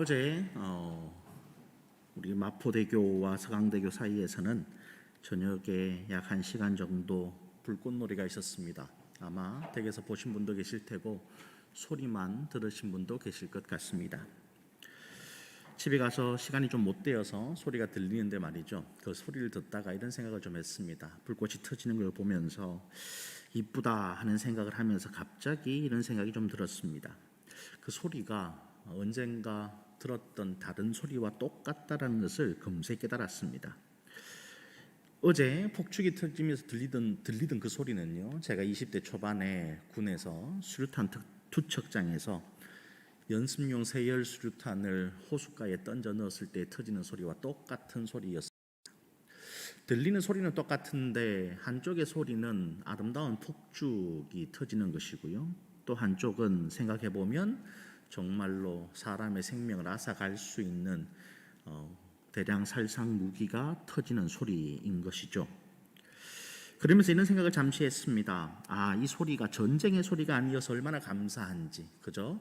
어제 어, 우리 마포대교와 서강대교 사이에서는 저녁에 약 1시간 정도 불꽃놀이가 있었습니다. 아마 댁에서 보신 분도 계실 테고 소리만 들으신 분도 계실 것 같습니다. 집에 가서 시간이 좀 못 되어서 소리가 들리는데 말이죠. 그 소리를 듣다가 이런 생각을 좀 했습니다. 불꽃이 터지는 걸 보면서 이쁘다 하는 생각을 하면서 갑자기 이런 생각이 좀 들었습니다. 그 소리가 언젠가 들었던 다른 소리와 똑같다라는 것을 금세 깨달았습니다. 어제 폭죽이 터지면서 들리던 들리던 그 소리는요. 제가 20대 초반에 군에서 수류탄 특- 투척장에서 연습용 세열 수류탄을 호숫가에 던져 넣었을 때 터지는 소리와 똑같은 소리였습니다. 들리는 소리는 똑같은데 한쪽의 소리는 아름다운 폭죽이 터지는 것이고요. 또 한쪽은 생각해 보면 정말로 사람의 생명을 앗아갈 수 있는 어, 대량 살상 무기가 터지는 소리인 것이죠. 그러면서 이런 생각을 잠시 했습니다. 아, 이 소리가 전쟁의 소리가 아니어서 얼마나 감사한지, 그죠?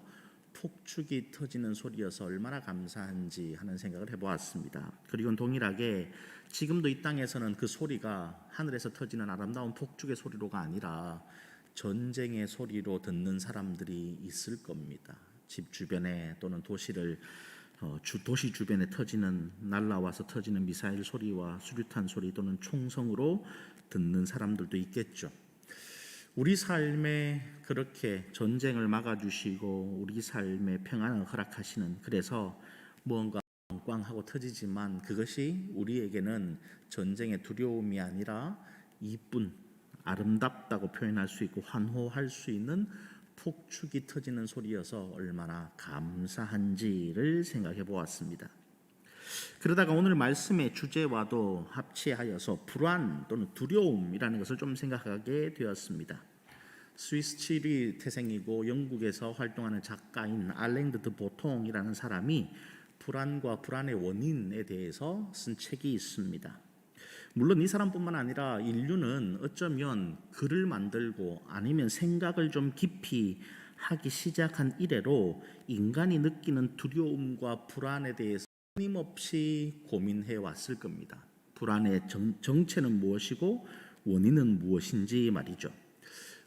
폭죽이 터지는 소리여서 얼마나 감사한지 하는 생각을 해보았습니다. 그리고 동일하게 지금도 이 땅에서는 그 소리가 하늘에서 터지는 아름다운 폭죽의 소리로가 아니라 전쟁의 소리로 듣는 사람들이 있을 겁니다. 집 주변에 또는 도시를 어, 주, 도시 주변에 터지는 날라와서 터지는 미사일 소리와 수류탄 소리 또는 총성으로 듣는 사람들도 있겠죠. 우리 삶에 그렇게 전쟁을 막아주시고 우리 삶에 평안을 허락하시는 그래서 무언가 꽝꽝하고 터지지만 그것이 우리에게는 전쟁의 두려움이 아니라 이쁜 아름답다고 표현할 수 있고 환호할 수 있는 폭죽이 터지는 소리여서 얼마나 감사한지를 생각해 보았습니다. 그러다가 오늘 말씀의 주제와도 합치하여서 불안 또는 두려움이라는 것을 좀 생각하게 되었습니다. 스위스 치리 태생이고 영국에서 활동하는 작가인 알랭드 드 보통이라는 사람이 불안과 불안의 원인에 대해서 쓴 책이 있습니다. 물론 이 사람뿐만 아니라 인류는 어쩌면 글을 만들고 아니면 생각을 좀 깊이 하기 시작한 이래로 인간이 느끼는 두려움과 불안에 대해서 끊임없이 고민해 왔을 겁니다. 불안의 정, 정체는 무엇이고 원인은 무엇인지 말이죠.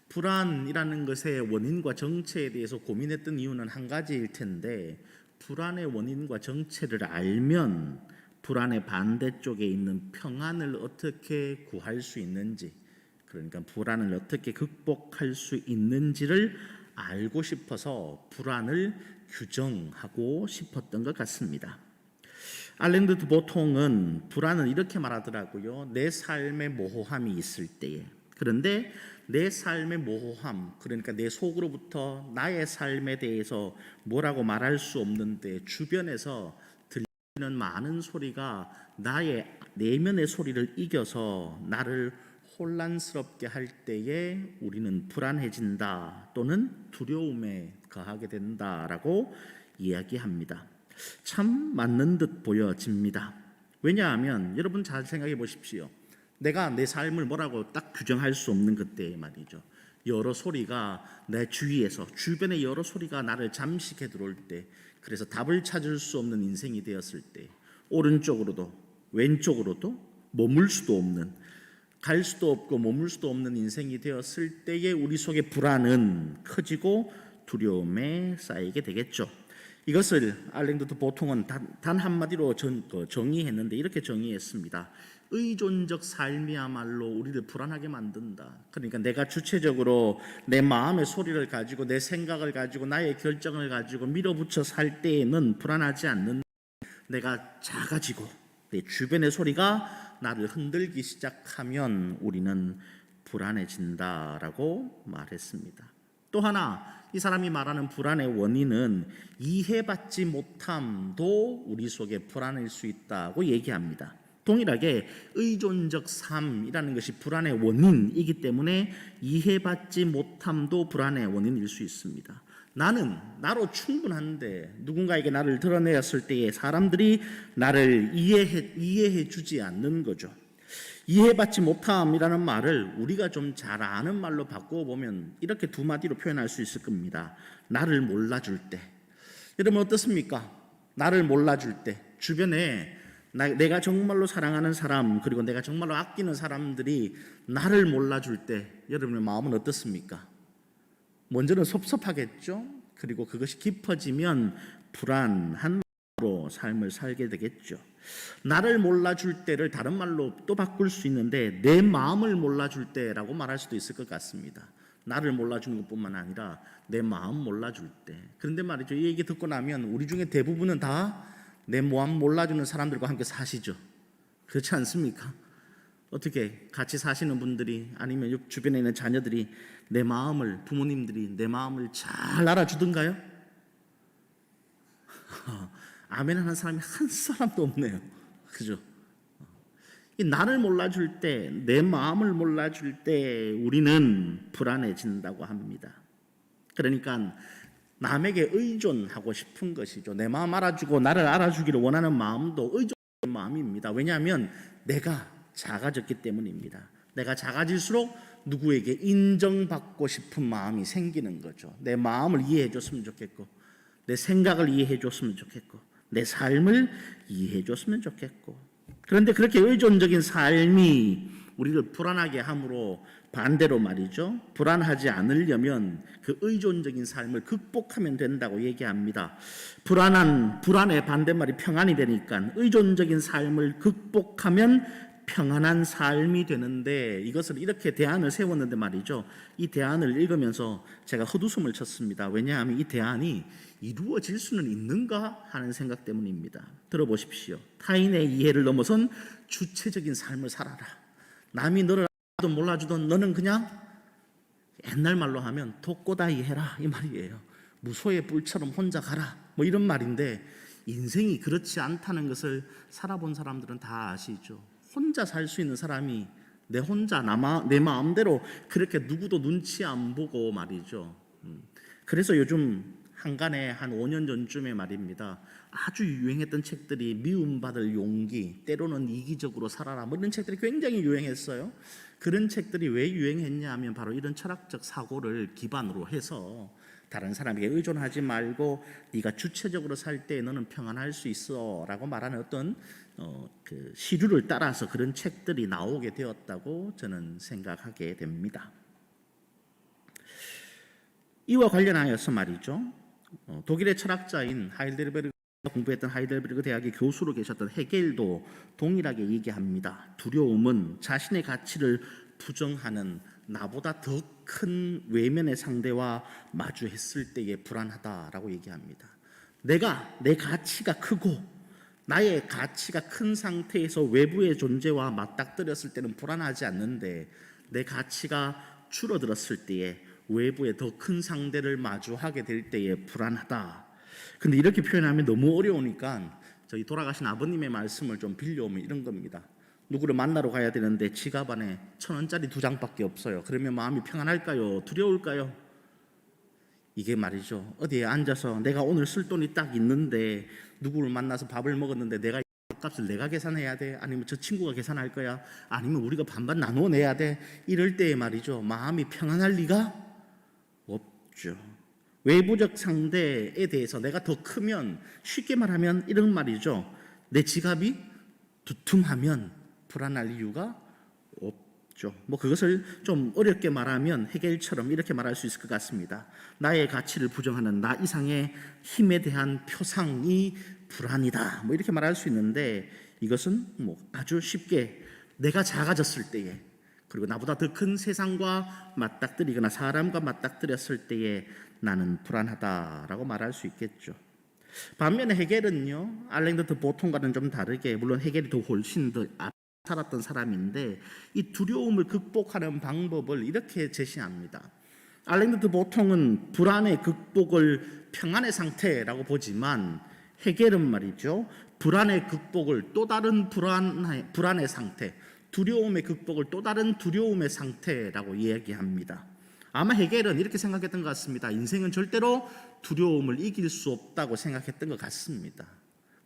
불안이라는 것의 원인과 정체에 대해서 고민했던 이유는 한 가지일 텐데 불안의 원인과 정체를 알면 불안의 반대쪽에 있는 평안을 어떻게 구할 수 있는지 그러니까 불안을 어떻게 극복할 수 있는지를 알고 싶어서 불안을 규정하고 싶었던 것 같습니다. 알랭드 보통은 불안은 이렇게 말하더라고요. 내 삶에 모호함이 있을 때에. 그런데 내 삶의 모호함, 그러니까 내 속으로부터 나의 삶에 대해서 뭐라고 말할 수 없는데 주변에서 들리는 많은 소리가 나의 내면의 소리를 이겨서 나를 혼란스럽게 할 때에 우리는 불안해진다 또는 두려움에 거하게 된다라고 이야기합니다. 참 맞는 듯 보여집니다. 왜냐하면 여러분 잘 생각해 보십시오. 내가 내 삶을 뭐라고 딱 규정할 수 없는 그때 말이죠. 여러 소리가 내 주위에서 주변의 여러 소리가 나를 잠식해 들어올 때 그래서 답을 찾을 수 없는 인생이 되었을 때 오른쪽으로도 왼쪽으로도 머물 수도 없는 갈 수도 없고 머물 수도 없는 인생이 되었을 때에 우리 속의 불안은 커지고 두려움에 쌓이게 되겠죠. 이것을 알랭드도 보통은 단, 단 한마디로 전, 그 정의했는데 이렇게 정의했습니다. 의존적 삶이야말로 우리를 불안하게 만든다. 그러니까 내가 주체적으로 내 마음의 소리를 가지고 내 생각을 가지고 나의 결정을 가지고 밀어붙여 살 때에는 불안하지 않는 내가 작아지고 내 주변의 소리가 나를 흔들기 시작하면 우리는 불안해진다라고 말했습니다. 또 하나 이 사람이 말하는 불안의 원인은 이해받지 못함도 우리 속에 불안일 수 있다고 얘기합니다. 동일하게 의존적 삶이라는 것이 불안의 원인이기 때문에 이해받지 못함도 불안의 원인일 수 있습니다. 나는 나로 충분한데 누군가에게 나를 드러내었을 때에 사람들이 나를 이해해, 이해해 주지 않는 거죠. 이해받지 못함이라는 말을 우리가 좀 잘 아는 말로 바꾸어 보면 이렇게 두 마디로 표현할 수 있을 겁니다. 나를 몰라줄 때. 여러분 어떻습니까? 나를 몰라줄 때, 주변에 나, 내가 정말로 사랑하는 사람, 그리고 내가 정말로 아끼는 사람들이 나를 몰라줄 때, 여러분의 마음은 어떻습니까? 먼저는 섭섭하겠죠? 그리고 그것이 깊어지면 불안한 마음으로 삶을 살게 되겠죠. 나를 몰라줄 때를 다른 말로 또 바꿀 수 있는데, 내 마음을 몰라줄 때라고 말할 수도 있을 것 같습니다. 나를 몰라주는 것뿐만 아니라 내 마음 몰라줄 때. 그런데 말이죠. 이 얘기 듣고 나면 우리 중에 대부분은 다 내 마음 몰라주는 사람들과 함께 사시죠. 그렇지 않습니까? 어떻게 같이 사시는 분들이 아니면 옆 주변에 있는 자녀들이 내 마음을 부모님들이 내 마음을 잘 알아주던가요? 아멘 하는 사람이 한 사람도 없네요. 그죠? 이 나를 몰라줄 때, 내 마음을 몰라줄 때 우리는 불안해진다고 합니다. 그러니까 남에게 의존하고 싶은 것이죠. 내 마음 알아주고 나를 알아주기를 원하는 마음도 의존 마음입니다. 왜냐하면 내가 작아졌기 때문입니다. 내가 작아질수록 누구에게 인정받고 싶은 마음이 생기는 거죠. 내 마음을 이해해 줬으면 좋겠고, 내 생각을 이해해 줬으면 좋겠고, 내 삶을 이해해 줬으면 좋겠고. 그런데 그렇게 의존적인 삶이 우리를 불안하게 함으로 반대로 말이죠. 불안하지 않으려면 그 의존적인 삶을 극복하면 된다고 얘기합니다. 불안한 불안의 반대말이 평안이 되니까 의존적인 삶을 극복하면 평안한 삶이 되는데 이것을 이렇게 대안을 세웠는데 말이죠. 이 대안을 읽으면서 제가 헛웃음을 쳤습니다. 왜냐하면 이 대안이 이루어질 수는 있는가 하는 생각 때문입니다. 들어보십시오. 타인의 이해를 넘어선 주체적인 삶을 살아라. 남이 너를 몰라주던 너는 그냥 옛날 말로 하면 독고다이 해라 이 말이에요. 무소의 뿔처럼 혼자 가라 뭐 이런 말인데 인생이 그렇지 않다는 것을 살아본 사람들은 다 아시죠. 혼자 살 수 있는 사람이 내 혼자 나마, 내 마음대로 그렇게 누구도 눈치 안 보고 말이죠. 음. 그래서 요즘 한간에 한 5년 전쯤에 말입니다. 아주 유행했던 책들이 미움받을 용기, 때로는 이기적으로 살아라 뭐 이런 책들이 굉장히 유행했어요. 그런 책들이 왜 유행했냐 하면 바로 이런 철학적 사고를 기반으로 해서 다른 사람에게 의존하지 말고 네가 주체적으로 살 때 너는 평안할 수 있어라고 말하는 어떤 어, 그 시류를 따라서 그런 책들이 나오게 되었다고 저는 생각하게 됩니다. 이와 관련하여서 말이죠. 어, 독일의 철학자인 하이델베르 공부했던 하이델베르그 대학의 교수로 계셨던 헤겔도 동일하게 얘기합니다. 두려움은 자신의 가치를 부정하는 나보다 더 큰 외면의 상대와 마주했을 때의 불안하다라고 얘기합니다. 내가 내 가치가 크고 나의 가치가 큰 상태에서 외부의 존재와 맞닥뜨렸을 때는 불안하지 않는데 내 가치가 줄어들었을 때에 외부의 더 큰 상대를 마주하게 될 때에 불안하다. 근데 이렇게 표현하면 너무 어려우니까 저희 돌아가신 아버님의 말씀을 좀 빌려오면 이런 겁니다. 누구를 만나러 가야 되는데 지갑 안에 천 원짜리 두 장밖에 없어요. 그러면 마음이 평안할까요? 두려울까요? 이게 말이죠. 어디에 앉아서 내가 오늘 쓸 돈이 딱 있는데 누구를 만나서 밥을 먹었는데 내가 값을 내가 계산해야 돼? 아니면 저 친구가 계산할 거야? 아니면 우리가 반반 나누어 내야 돼? 이럴 때에 말이죠. 마음이 평안할 리가 없죠. 외부적 상대에 대해서 내가 더 크면 쉽게 말하면 이런 말이죠. 내 지갑이 두툼하면 불안할 이유가 없죠. 뭐 그것을 좀 어렵게 말하면 해겔처럼 이렇게 말할 수 있을 것 같습니다. 나의 가치를 부정하는 나 이상의 힘에 대한 표상이 불안이다. 뭐 이렇게 말할 수 있는데 이것은 뭐 아주 쉽게 내가 작아졌을 때에 그리고 나보다 더 큰 세상과 맞닥뜨리거나 사람과 맞닥뜨렸을 때에 나는 불안하다라고 말할 수 있겠죠. 반면에 헤겔은요 알랭드트 보통과는 좀 다르게 물론 헤겔이 더 훨씬 더 앞 살았던 사람인데 이 두려움을 극복하는 방법을 이렇게 제시합니다. 알랭드트 보통은 불안의 극복을 평안의 상태라고 보지만 헤겔은 말이죠 불안의 극복을 또 다른 불안의, 불안의 상태, 두려움의 극복을 또 다른 두려움의 상태라고 이야기합니다. 아마 헤겔은 이렇게 생각했던 것 같습니다. 인생은 절대로 두려움을 이길 수 없다고 생각했던 것 같습니다.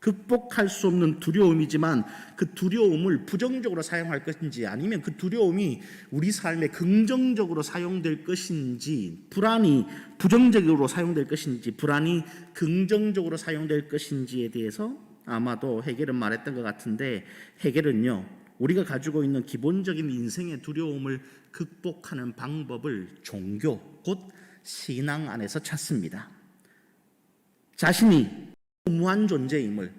극복할 수 없는 두려움이지만 그 두려움을 부정적으로 사용할 것인지 아니면 그 두려움이 우리 삶에 긍정적으로 사용될 것인지 불안이 부정적으로 사용될 것인지 불안이 긍정적으로 사용될 것인지에 대해서 아마도 해결은 말했던 것 같은데 해결은요 우리가 가지고 있는 기본적인 인생의 두려움을 극복하는 방법을 종교 곧 신앙 안에서 찾습니다. 자신이 무한 존재임을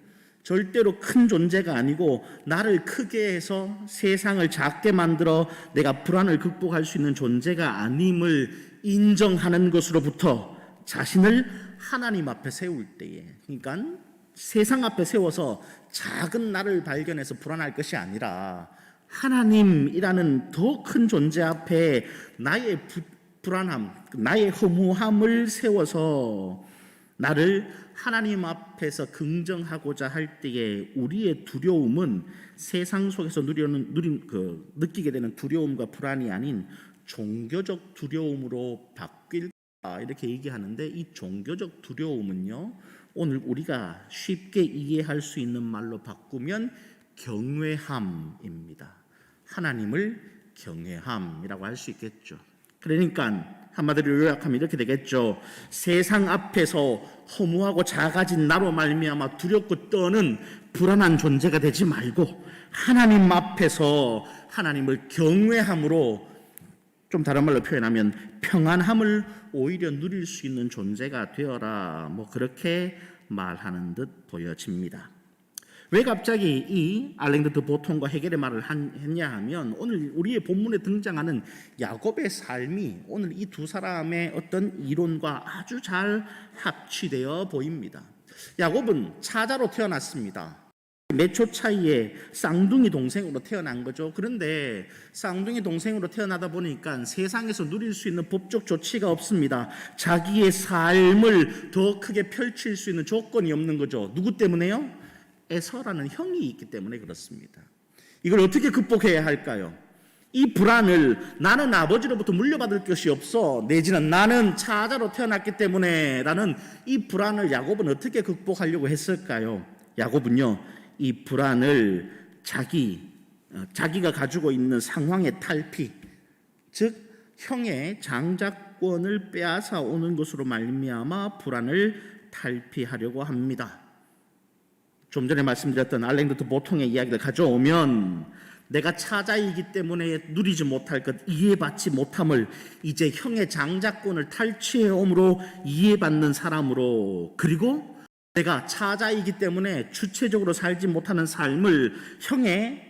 절대로 큰 존재가 아니고 나를 크게 해서 세상을 작게 만들어 내가 불안을 극복할 수 있는 존재가 아님을 인정하는 것으로부터 자신을 하나님 앞에 세울 때에 그러니까 세상 앞에 세워서 작은 나를 발견해서 불안할 것이 아니라 하나님이라는 더 큰 존재 앞에 나의 부, 불안함, 나의 허무함을 세워서 나를 하나님 앞에서 긍정하고자 할 때에 우리의 두려움은 세상 속에서 누리는 누린 그 느끼게 되는 두려움과 불안이 아닌 종교적 두려움으로 바뀔 아, 이렇게 얘기하는데 이 종교적 두려움은요 오늘 우리가 쉽게 이해할 수 있는 말로 바꾸면 경외함입니다. 하나님을 경외함이라고 할 수 있겠죠. 그러니까 한마디로 요약하면 이렇게 되겠죠. 세상 앞에서 허무하고 작아진 나로 말미암아 두렵고 떠는 불안한 존재가 되지 말고 하나님 앞에서 하나님을 경외함으로 좀 다른 말로 표현하면 평안함을 오히려 누릴 수 있는 존재가 되어라. 뭐 그렇게 말하는 듯 보여집니다. 왜 갑자기 이 알랭드트 보통과 해결의 말을 한- 했냐 하면 오늘 우리의 본문에 등장하는 야곱의 삶이 오늘 이 두 사람의 어떤 이론과 아주 잘 합치되어 보입니다. 야곱은 차자로 태어났습니다. 몇 초 차이에 쌍둥이 동생으로 태어난 거죠. 그런데 쌍둥이 동생으로 태어나다 보니까 세상에서 누릴 수 있는 법적 조치가 없습니다. 자기의 삶을 더 크게 펼칠 수 있는 조건이 없는 거죠. 누구 때문에요? 에서라는 형이 있기 때문에 그렇습니다. 이걸 어떻게 극복해야 할까요? 이 불안을 나는 아버지로부터 물려받을 것이 없어 내지는 나는 차자로 태어났기 때문에라는 이 불안을 야곱은 어떻게 극복하려고 했을까요? 야곱은요 이 불안을 자기 어, 자기가 가지고 있는 상황의 탈피 즉 형의 장자권을 빼앗아 오는 것으로 말미암아 불안을 탈피하려고 합니다. 좀 전에 말씀드렸던 알랭드트 보통의 이야기를 가져오면 내가 차자이기 때문에 누리지 못할 것 이해받지 못함을 이제 형의 장자권을 탈취해 옴으로 이해받는 사람으로 그리고 내가 차자이기 때문에 주체적으로 살지 못하는 삶을 형의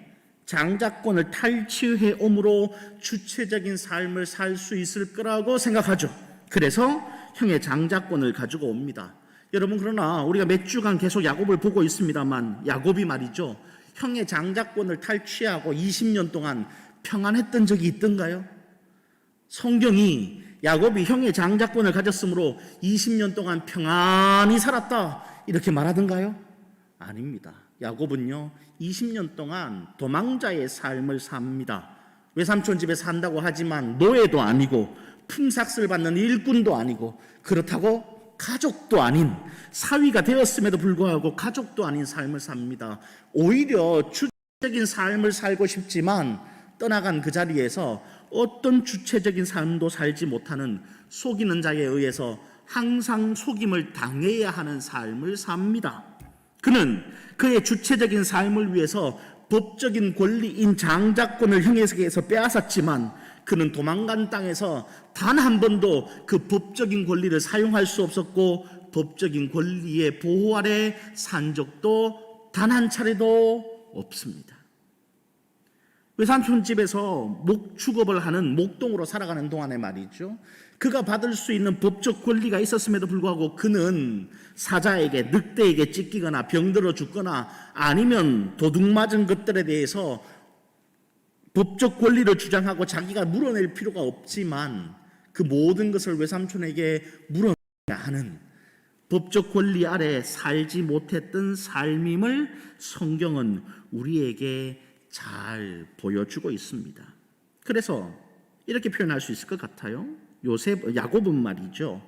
장자권을 탈취해 옴으로 주체적인 삶을 살 수 있을 거라고 생각하죠. 그래서 형의 장자권을 가지고 옵니다. 여러분 그러나 우리가 몇 주간 계속 야곱을 보고 있습니다만 야곱이 말이죠. 형의 장자권을 탈취하고 20년 동안 평안했던 적이 있던가요? 성경이 야곱이 형의 장자권을 가졌으므로 20년 동안 평안히 살았다 이렇게 말하던가요? 아닙니다. 야곱은요 20년 동안 도망자의 삶을 삽니다. 외삼촌 집에 산다고 하지만 노예도 아니고 품삯을 받는 일꾼도 아니고 그렇다고 가족도 아닌 사위가 되었음에도 불구하고 가족도 아닌 삶을 삽니다. 오히려 주체적인 삶을 살고 싶지만 떠나간 그 자리에서 어떤 주체적인 삶도 살지 못하는 속이는 자에 의해서 항상 속임을 당해야 하는 삶을 삽니다. 그는 그의 주체적인 삶을 위해서 법적인 권리인 장자권을 형에게서 빼앗았지만 그는 도망간 땅에서 단 한 번도 그 법적인 권리를 사용할 수 없었고 법적인 권리의 보호 아래 산 적도 단 한 차례도 없습니다. 외삼촌 집에서 목축업을 하는 목동으로 살아가는 동안에 말이죠. 그가 받을 수 있는 법적 권리가 있었음에도 불구하고 그는 사자에게 늑대에게 찢기거나 병들어 죽거나 아니면 도둑 맞은 것들에 대해서 법적 권리를 주장하고 자기가 물어낼 필요가 없지만 그 모든 것을 외삼촌에게 물어내야 하는 법적 권리 아래 살지 못했던 삶임을 성경은 우리에게 잘 보여주고 있습니다. 그래서 이렇게 표현할 수 있을 것 같아요. 요셉 야곱은 말이죠.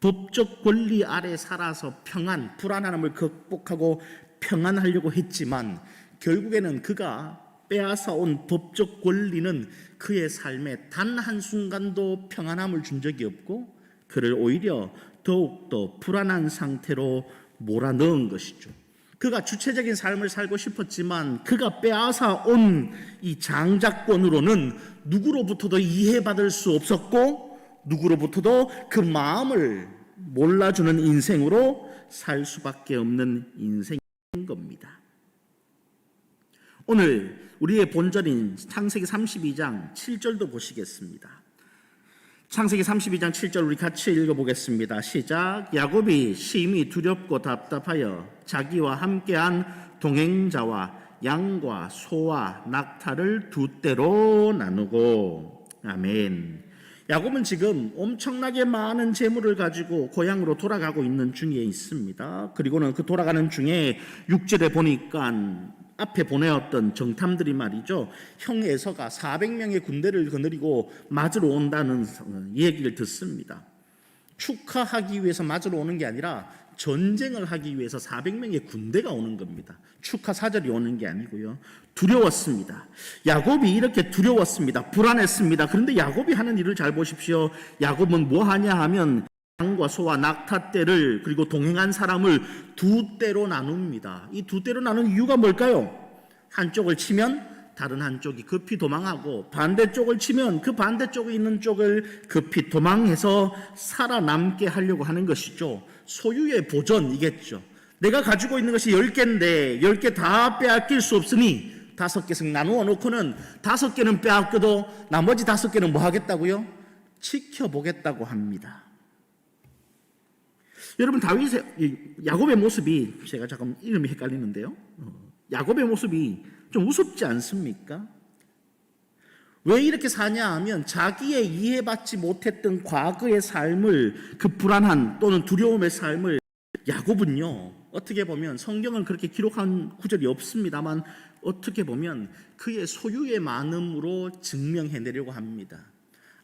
법적 권리 아래 살아서 평안, 불안함을 극복하고 평안하려고 했지만 결국에는 그가 빼앗아온 법적 권리는 그의 삶에 단 한순간도 평안함을 준 적이 없고 그를 오히려 더욱더 불안한 상태로 몰아넣은 것이죠. 그가 주체적인 삶을 살고 싶었지만 그가 빼앗아 온 이 장자권으로는 누구로부터도 이해받을 수 없었고 누구로부터도 그 마음을 몰라주는 인생으로 살 수밖에 없는 인생인 겁니다. 오늘 우리의 본절인 창세기 32장 7절도 보시겠습니다. 창세기 32장 7절 우리 같이 읽어보겠습니다. 시작. 야곱이 심히 두렵고 답답하여 자기와 함께한 동행자와 양과 소와 낙타를 두 떼로 나누고 아멘. 야곱은 지금 엄청나게 많은 재물을 가지고 고향으로 돌아가고 있는 중에 있습니다. 그리고는 그 돌아가는 중에 6절에 보니까 앞에 보내었던 정탐들이 말이죠. 형 에서가 400명의 군대를 거느리고 맞으러 온다는 얘기를 듣습니다. 축하하기 위해서 맞으러 오는 게 아니라 전쟁을 하기 위해서 400명의 군대가 오는 겁니다. 축하 사절이 오는 게 아니고요. 두려웠습니다. 야곱이 이렇게 두려웠습니다. 불안했습니다. 그런데 야곱이 하는 일을 잘 보십시오. 야곱은 뭐 하냐 하면 양과 소와 낙타 떼를 그리고 동행한 사람을 두 떼로 나눕니다. 이 두 떼로 나눈 이유가 뭘까요? 한쪽을 치면 다른 한쪽이 급히 도망하고 반대쪽을 치면 그 반대쪽에 있는 쪽을 급히 도망해서 살아남게 하려고 하는 것이죠. 소유의 보전이겠죠. 내가 가지고 있는 것이 10개인데 10개 다 빼앗길 수 없으니 다섯 개씩 나누어 놓고는 다섯 개는 빼앗겨도 나머지 다섯 개는 뭐 하겠다고요? 지켜보겠다고 합니다. 여러분 다윗의 이 야곱의 모습이 제가 잠깐 이름이 헷갈리는데요. 어, 야곱의 모습이 좀 우습지 않습니까? 왜 이렇게 사냐 하면 자기의 이해받지 못했던 과거의 삶을 그 불안한 또는 두려움의 삶을 야곱은요 어떻게 보면 성경은 그렇게 기록한 구절이 없습니다만 어떻게 보면 그의 소유의 많음으로 증명해내려고 합니다.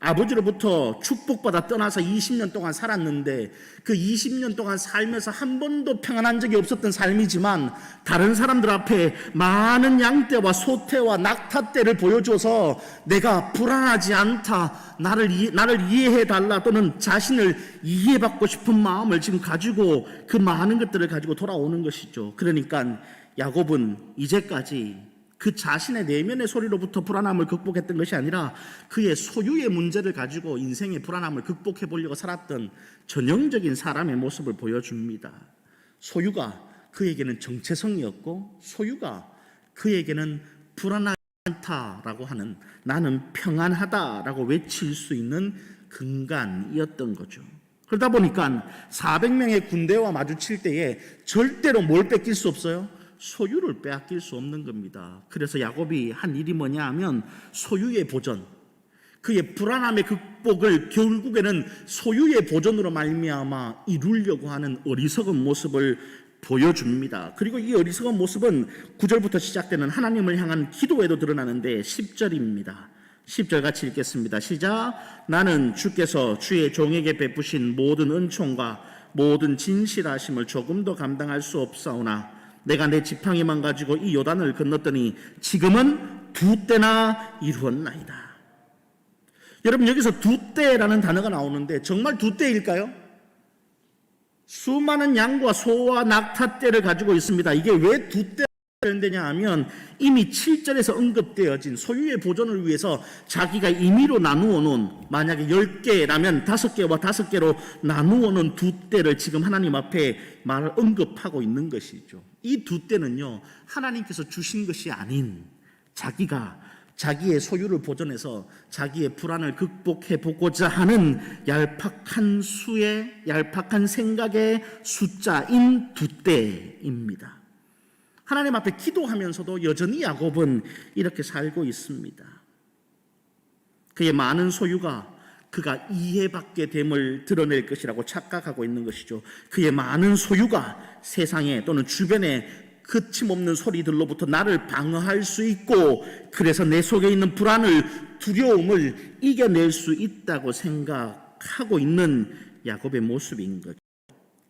아버지로부터 축복받아 떠나서 20년 동안 살았는데 그 20년 동안 살면서 한 번도 평안한 적이 없었던 삶이지만 다른 사람들 앞에 많은 양떼와 소떼와 낙타떼를 보여줘서 내가 불안하지 않다. 나를, 이해, 나를 이해해 달라 또는 자신을 이해받고 싶은 마음을 지금 가지고 그 많은 것들을 가지고 돌아오는 것이죠. 그러니까 야곱은 이제까지 그 자신의 내면의 소리로부터 불안함을 극복했던 것이 아니라 그의 소유의 문제를 가지고 인생의 불안함을 극복해 보려고 살았던 전형적인 사람의 모습을 보여줍니다. 소유가 그에게는 정체성이었고 소유가 그에게는 불안하지 않다라고 하는 나는 평안하다라고 외칠 수 있는 근간이었던 거죠. 그러다 보니까 400명의 군대와 마주칠 때에 절대로 뭘 뺏길 수 없어요. 소유를 빼앗길 수 없는 겁니다. 그래서 야곱이 한 일이 뭐냐 하면 소유의 보전, 그의 불안함의 극복을 결국에는 소유의 보전으로 말미암아 이루려고 하는 어리석은 모습을 보여줍니다. 그리고 이 어리석은 모습은 9절부터 시작되는 하나님을 향한 기도에도 드러나는데 10절입니다. 10절 같이 읽겠습니다. 시작. 나는 주께서 주의 종에게 베푸신 모든 은총과 모든 진실하심을 조금도 감당할 수 없사오나 내가 내 지팡이만 가지고 이 요단을 건넜더니 지금은 두 때나 이루었나이다. 여러분 여기서 두 때라는 단어가 나오는데 정말 두 때일까요? 수많은 양과 소와 낙타 떼를 가지고 있습니다. 이게 왜 두 때? 되냐 하면 이미 7절에서 언급되어진 소유의 보존을 위해서 자기가 임의로 나누어 놓은 만약에 10개라면 5개와 5개로 나누어 놓은 두 때를 지금 하나님 앞에 말 언급하고 있는 것이죠. 이 두 때는요. 하나님께서 주신 것이 아닌 자기가 자기의 소유를 보존해서 자기의 불안을 극복해 보고자 하는 얄팍한 수의 얄팍한 생각의 숫자인 두 때입니다. 하나님 앞에 기도하면서도 여전히 야곱은 이렇게 살고 있습니다. 그의 많은 소유가 그가 이해받게 됨을 드러낼 것이라고 착각하고 있는 것이죠. 그의 많은 소유가 세상에 또는 주변에 거침없는 소리들로부터 나를 방어할 수 있고 그래서 내 속에 있는 불안을 두려움을 이겨낼 수 있다고 생각하고 있는 야곱의 모습인 거죠.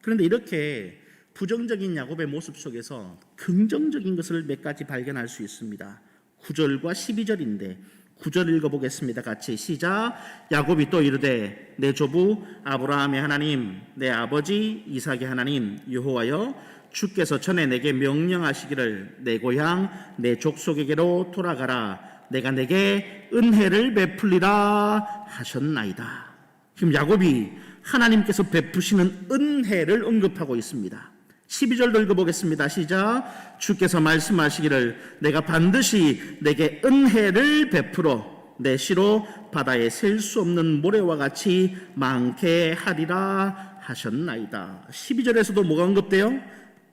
그런데 이렇게 부정적인 야곱의 모습 속에서 긍정적인 것을 몇 가지 발견할 수 있습니다. 9절과 12절인데 9절 읽어보겠습니다. 같이 시작. 야곱이 또 이르되 내 조부 아브라함의 하나님, 내 아버지 이삭의 하나님 여호와여 주께서 전에 내게 명령하시기를 내 고향 내 족속에게로 돌아가라. 내가 내게 은혜를 베풀리라 하셨나이다. 지금 야곱이 하나님께서 베푸시는 은혜를 언급하고 있습니다. 12절도 읽어보겠습니다. 시작. 주께서 말씀하시기를 내가 반드시 내게 은혜를 베풀어 내 시로 바다에 셀 수 없는 모래와 같이 많게 하리라 하셨나이다. 12절에서도 뭐가 언급돼요?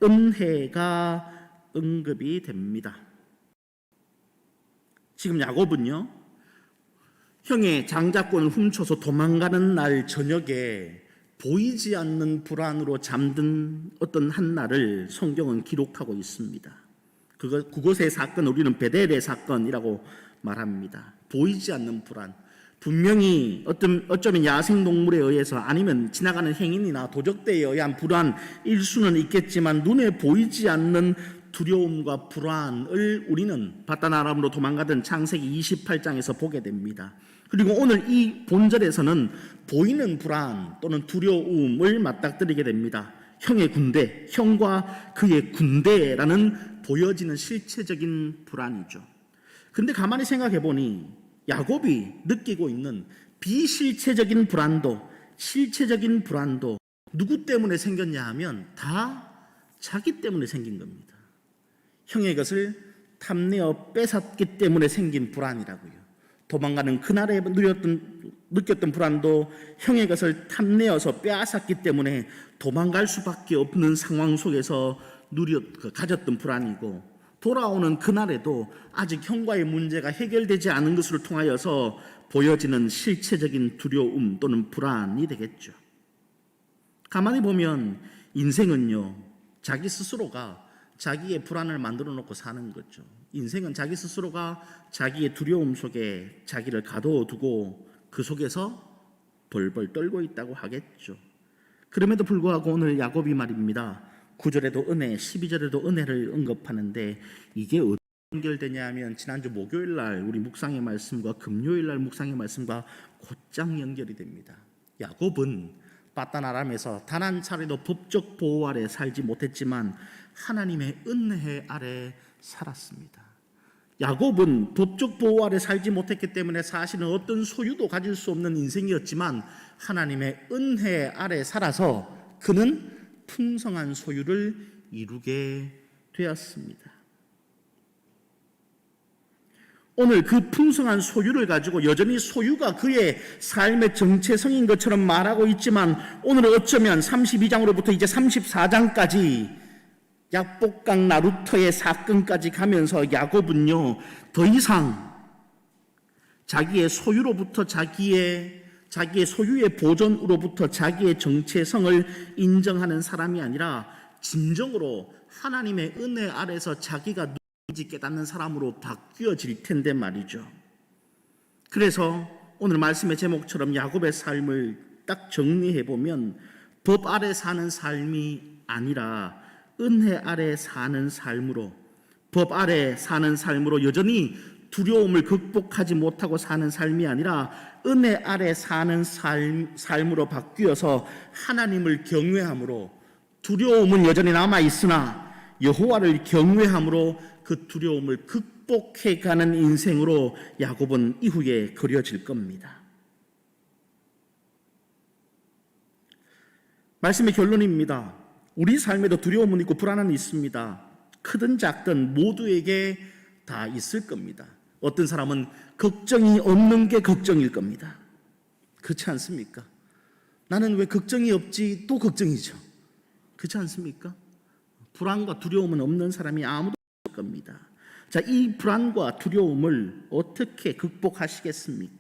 은혜가 언급이 됩니다. 지금 야곱은요, 형의 장자권을 훔쳐서 도망가는 날 저녁에 보이지 않는 불안으로 잠든 어떤 한 날을 성경은 기록하고 있습니다. 그것, 그것의 사건 우리는 베델의 사건이라고 말합니다. 보이지 않는 불안. 분명히 어떤 어쩌면 야생 동물에 의해서 아니면 지나가는 행인이나 도적대에 의한 불안 일 수는 있겠지만 눈에 보이지 않는 두려움과 불안을 우리는 바다나람으로 도망가던 창세기 28장에서 보게 됩니다. 그리고 오늘 이 본절에서는 보이는 불안 또는 두려움을 맞닥뜨리게 됩니다. 형의 군대, 형과 그의 군대라는 보여지는 실체적인 불안이죠. 근데 가만히 생각해 보니 야곱이 느끼고 있는 비실체적인 불안도, 실체적인 불안도 누구 때문에 생겼냐 하면 다 자기 때문에 생긴 겁니다. 형의 것을 탐내어 뺏었기 때문에 생긴 불안이라고요. 도망가는 그날에 누렸던, 느꼈던 불안도 형의 것을 탐내어서 빼앗았기 때문에 도망갈 수밖에 없는 상황 속에서 누렸, 그 가졌던 불안이고 돌아오는 그날에도 아직 형과의 문제가 해결되지 않은 것을 통하여서 보여지는 실체적인 두려움 또는 불안이 되겠죠. 가만히 보면 인생은요, 자기 스스로가 자기의 불안을 만들어 놓고 사는 거죠. 인생은 자기 스스로가 자기의 두려움 속에 자기를 가둬 두고 그 속에서 벌벌 떨고 있다고 하겠죠. 그럼에도 불구하고 오늘 야곱이 말입니다. 9절에도 은혜, 12절에도 은혜를 언급하는데 이게 어떻게 연결되냐 하면 지난주 목요일 날 우리 묵상의 말씀과 금요일 날 묵상의 말씀과 곧장 연결이 됩니다. 야곱은 바다나람에서 단 한 차례도 법적 보호 아래 살지 못했지만 하나님의 은혜 아래 살았습니다. 야곱은 법적 보호 아래 살지 못했기 때문에 사실은 어떤 소유도 가질 수 없는 인생이었지만 하나님의 은혜 아래 살아서 그는 풍성한 소유를 이루게 되었습니다. 오늘 그 풍성한 소유를 가지고 여전히 소유가 그의 삶의 정체성인 것처럼 말하고 있지만 오늘 어쩌면 32장으로부터 이제 34장까지 약복강 나루터의 사건까지 가면서 야곱은요 더 이상 자기의 소유로부터 자기의 자기의 소유의 보존으로부터 자기의 정체성을 인정하는 사람이 아니라 진정으로 하나님의 은혜 아래서 자기가 누군지 깨닫는 사람으로 바뀌어질 텐데 말이죠. 그래서 오늘 말씀의 제목처럼 야곱의 삶을 딱 정리해 보면 법 아래 사는 삶이 아니라 은혜 아래 사는 삶으로 법 아래 사는 삶으로 여전히 두려움을 극복하지 못하고 사는 삶이 아니라 은혜 아래 사는 삶, 삶으로 바뀌어서 하나님을 경외함으로 두려움은 여전히 남아 있으나 여호와를 경외함으로 그 두려움을 극복해 가는 인생으로 야곱은 이후에 그려질 겁니다. 말씀의 결론입니다. 우리 삶에도 두려움은 있고 불안은 있습니다. 크든 작든 모두에게 다 있을 겁니다. 어떤 사람은 걱정이 없는 게 걱정일 겁니다. 그렇지 않습니까? 나는 왜 걱정이 없지 또 걱정이죠. 그렇지 않습니까? 불안과 두려움은 없는 사람이 아무도 없을 겁니다. 자, 이 불안과 두려움을 어떻게 극복하시겠습니까?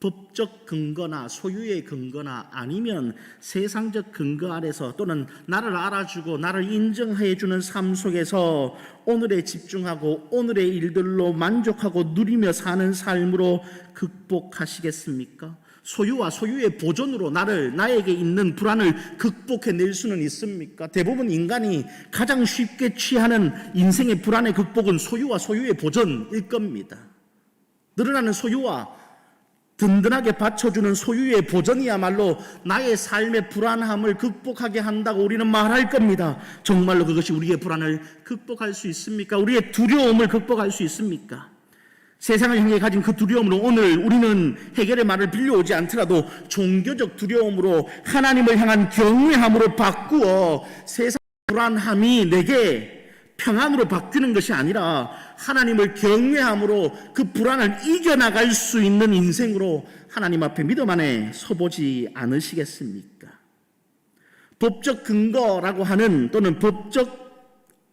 법적 근거나 소유의 근거나 아니면 세상적 근거 아래서 또는 나를 알아주고 나를 인정해 주는 삶 속에서 오늘에 집중하고 오늘의 일들로 만족하고 누리며 사는 삶으로 극복하시겠습니까? 소유와 소유의 보존으로 나를 나에게 있는 불안을 극복해 낼 수는 있습니까? 대부분 인간이 가장 쉽게 취하는 인생의 불안의 극복은 소유와 소유의 보존일 겁니다. 늘어나는 소유와 든든하게 받쳐주는 소유의 보전이야말로 나의 삶의 불안함을 극복하게 한다고 우리는 말할 겁니다. 정말로 그것이 우리의 불안을 극복할 수 있습니까? 우리의 두려움을 극복할 수 있습니까? 세상을 향해 가진 그 두려움으로 오늘 우리는 해결의 말을 빌려오지 않더라도 종교적 두려움으로 하나님을 향한 경외함으로 바꾸어 세상 불안함이 내게 평안으로 바뀌는 것이 아니라 하나님을 경외함으로 그 불안을 이겨나갈 수 있는 인생으로 하나님 앞에 믿음 안에 서보지 않으시겠습니까? 법적 근거라고 하는 또는 법적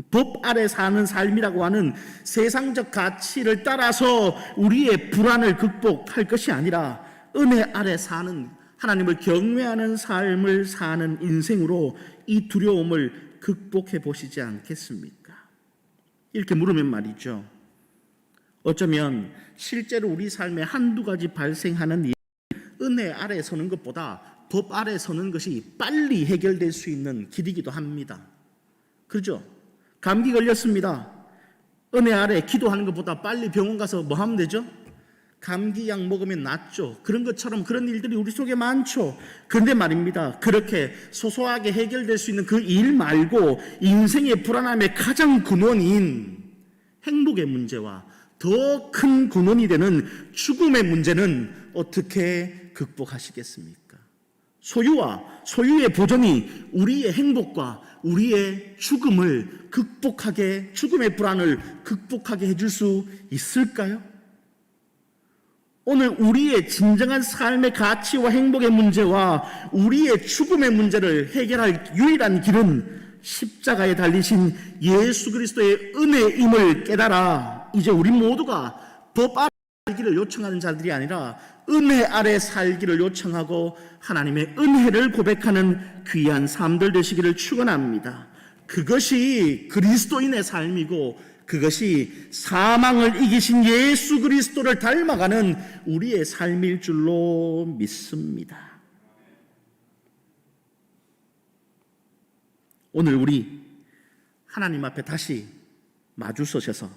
법 아래 사는 삶이라고 하는 세상적 가치를 따라서 우리의 불안을 극복할 것이 아니라 은혜 아래 사는 하나님을 경외하는 삶을 사는 인생으로 이 두려움을 극복해 보시지 않겠습니까? 이렇게 물으면 말이죠. 어쩌면 실제로 우리 삶에 한두 가지 발생하는 일, 은혜 아래 서는 것보다 법 아래 서는 것이 빨리 해결될 수 있는 길이기도 합니다. 그죠? 감기 걸렸습니다. 은혜 아래 기도하는 것보다 빨리 병원 가서 뭐 하면 되죠? 감기약 먹으면 낫죠. 그런 것처럼 그런 일들이 우리 속에 많죠. 그런데 말입니다. 그렇게 소소하게 해결될 수 있는 그 일 말고 인생의 불안함의 가장 근원인 행복의 문제와 더 큰 근원이 되는 죽음의 문제는 어떻게 극복하시겠습니까? 소유와 소유의 보존이 우리의 행복과 우리의 죽음을 극복하게, 죽음의 불안을 극복하게 해줄 수 있을까요? 오늘 우리의 진정한 삶의 가치와 행복의 문제와 우리의 죽음의 문제를 해결할 유일한 길은 십자가에 달리신 예수 그리스도의 은혜임을 깨달아 이제 우리 모두가 법 아래 살기를 요청하는 자들이 아니라 은혜 아래 살기를 요청하고 하나님의 은혜를 고백하는 귀한 삶들 되시기를 축원합니다. 그것이 그리스도인의 삶이고 그것이 사망을 이기신 예수 그리스도를 닮아가는 우리의 삶일 줄로 믿습니다. 오늘 우리 하나님 앞에 다시 마주 서셔서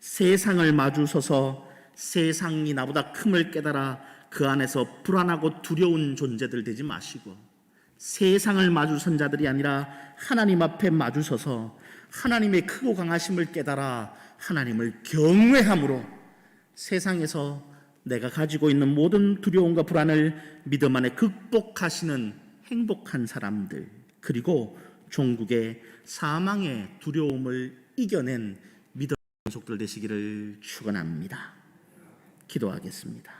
세상을 마주 서서 세상이 나보다 큼을 깨달아 그 안에서 불안하고 두려운 존재들 되지 마시고 세상을 마주 선 자들이 아니라 하나님 앞에 마주 서서 하나님의 크고 강하심을 깨달아 하나님을 경외함으로 세상에서 내가 가지고 있는 모든 두려움과 불안을 믿음 안에 극복하시는 행복한 사람들 그리고 종국의 사망의 두려움을 이겨낸 믿음 속들 되시기를 축원합니다. 기도하겠습니다.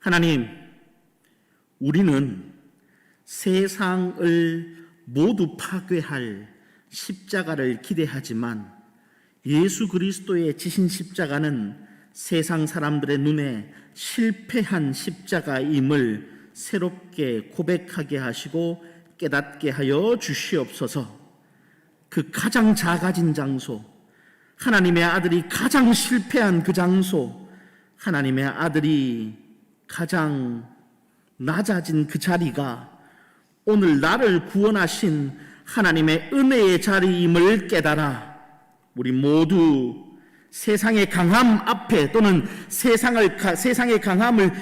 하나님, 우리는 세상을 모두 파괴할 십자가를 기대하지만 예수 그리스도의 지신 십자가는 세상 사람들의 눈에 실패한 십자가임을 새롭게 고백하게 하시고 깨닫게 하여 주시옵소서. 그 가장 작아진 장소, 하나님의 아들이 가장 실패한 그 장소, 하나님의 아들이 가장 낮아진 그 자리가 오늘 나를 구원하신 하나님의 은혜의 자리임을 깨달아 우리 모두 세상의 강함 앞에 또는 세상을 세상의 강함을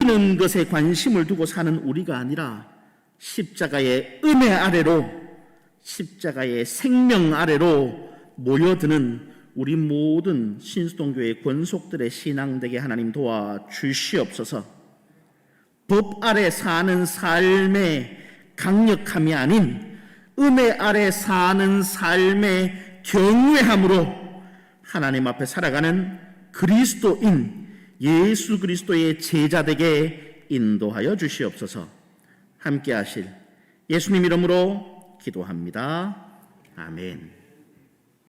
이기는 것에 관심을 두고 사는 우리가 아니라 십자가의 은혜 아래로 십자가의 생명 아래로 모여드는 우리 모든 신수동교회 권속들의 신앙되게 하나님 도와 주시옵소서. 법 아래 사는 삶의 강력함이 아닌 은혜 아래 사는 삶의 경외함으로 하나님 앞에 살아가는 그리스도인 예수 그리스도의 제자되게 인도하여 주시옵소서. 함께 하실 예수님 이름으로 기도합니다. 아멘.